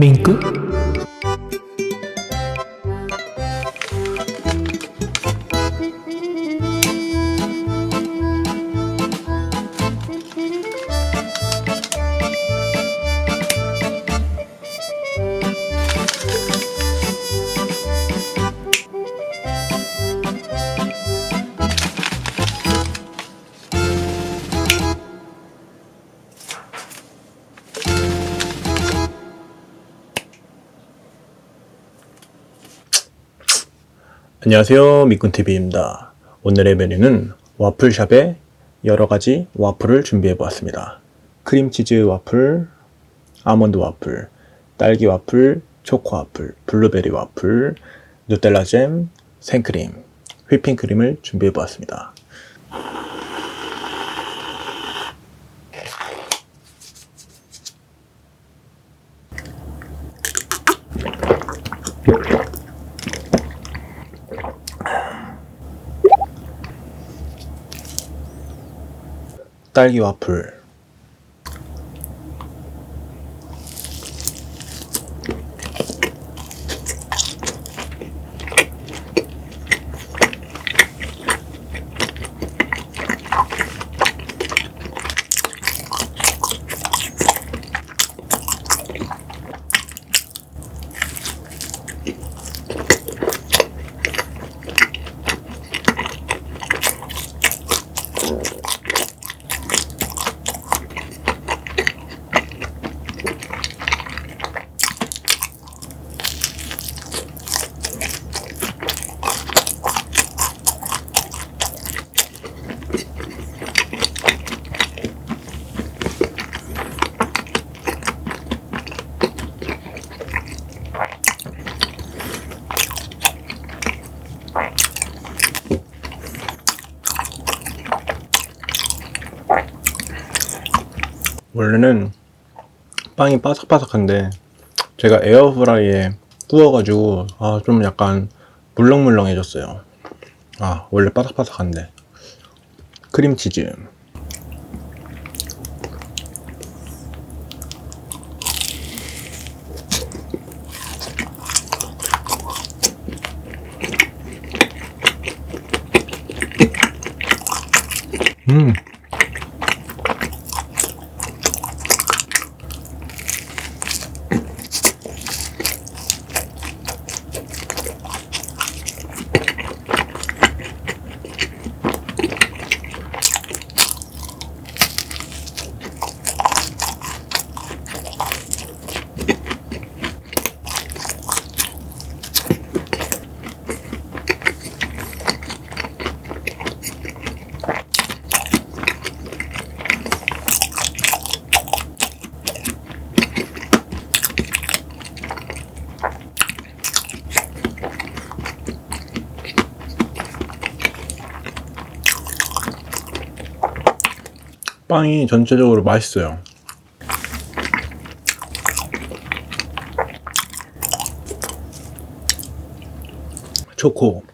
밍크? 안녕하세요. 미꾼TV입니다. 오늘의 메뉴는 와플샵에 여러가지 와플을 준비해 보았습니다. 크림치즈 와플, 아몬드 와플, 딸기 와플, 초코 와플, 블루베리 와플, 누텔라 잼, 생크림, 휘핑크림을 준비해 보았습니다 딸기 와플 원래는 빵이 바삭바삭한데 제가 에어프라이에 구워가지고 아, 좀 약간 물렁물렁해졌어요. 아 원래 바삭바삭한데 크림치즈 빵이 전체적으로 맛있어요. 초코.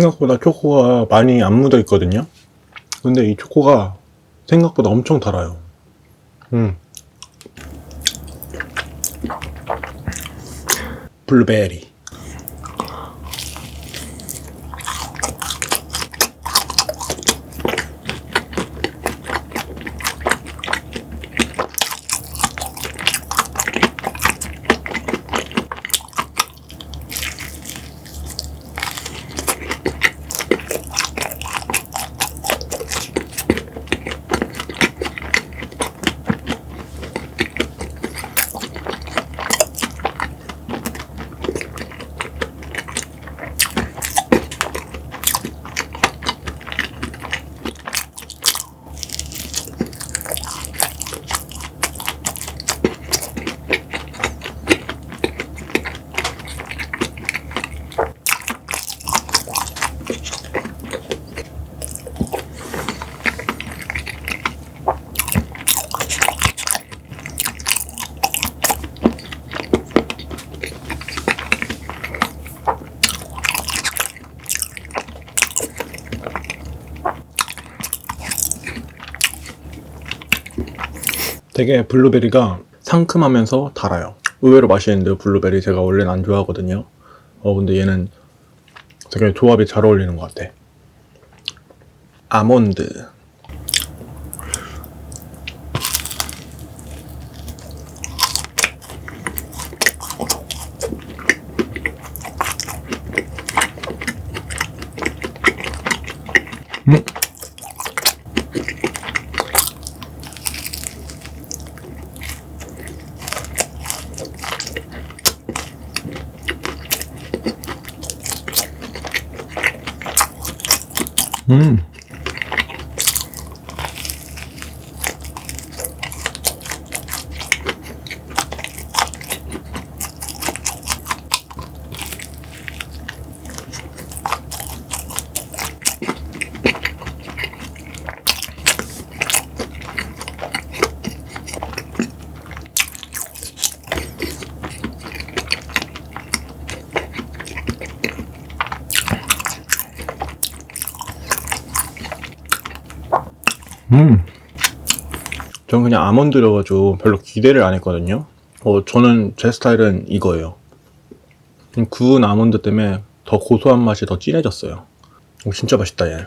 생각보다 초코가 많이 안 묻어 있거든요. 근데 이 초코가 생각보다 엄청 달아요. 음. 블루베리. 되게 블루베리가 상큼하면서 달아요. 의외로 맛있는데요, 블루베리. 제가 원래는 안 좋아하거든요. 어, 근데 얘는 되게 조합이 잘 어울리는 것 같아. 아몬드. 음. 음. 그냥 아몬드여가지고 별로 기대를 안 했거든요. 어, 저는 제 스타일은 이거예요. 음, 구운 아몬드 때문에 더 고소한 맛이 더 진해졌어요. 오, 진짜 맛있다, 얘.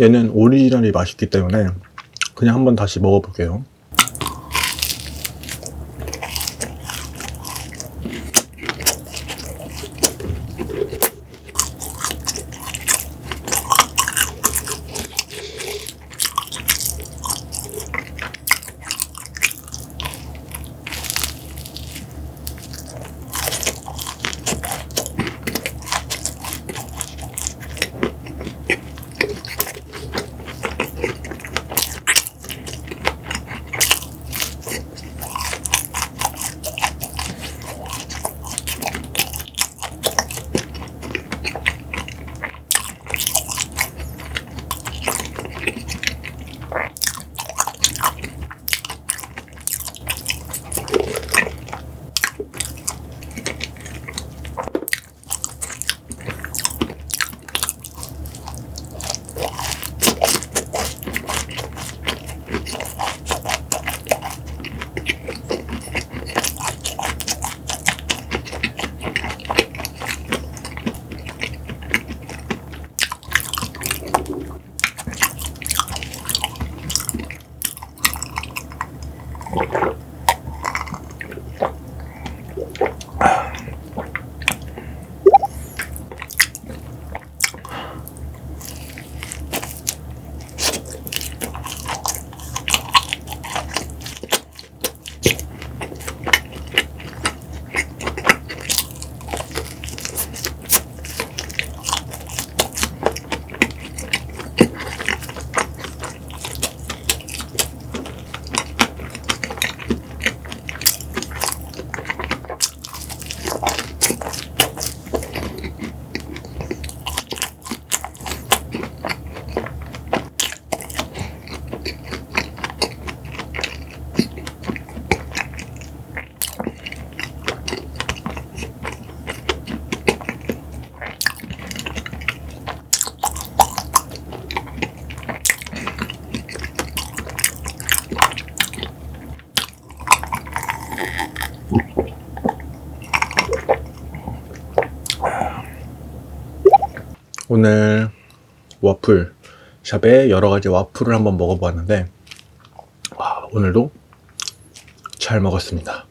얘는 오리지널이 맛있기 때문에 그냥 한번 다시 먹어볼게요. 오늘 와플 샵에 여러 가지 와플을 한번 먹어보았는데 와, 오늘도 잘 먹었습니다.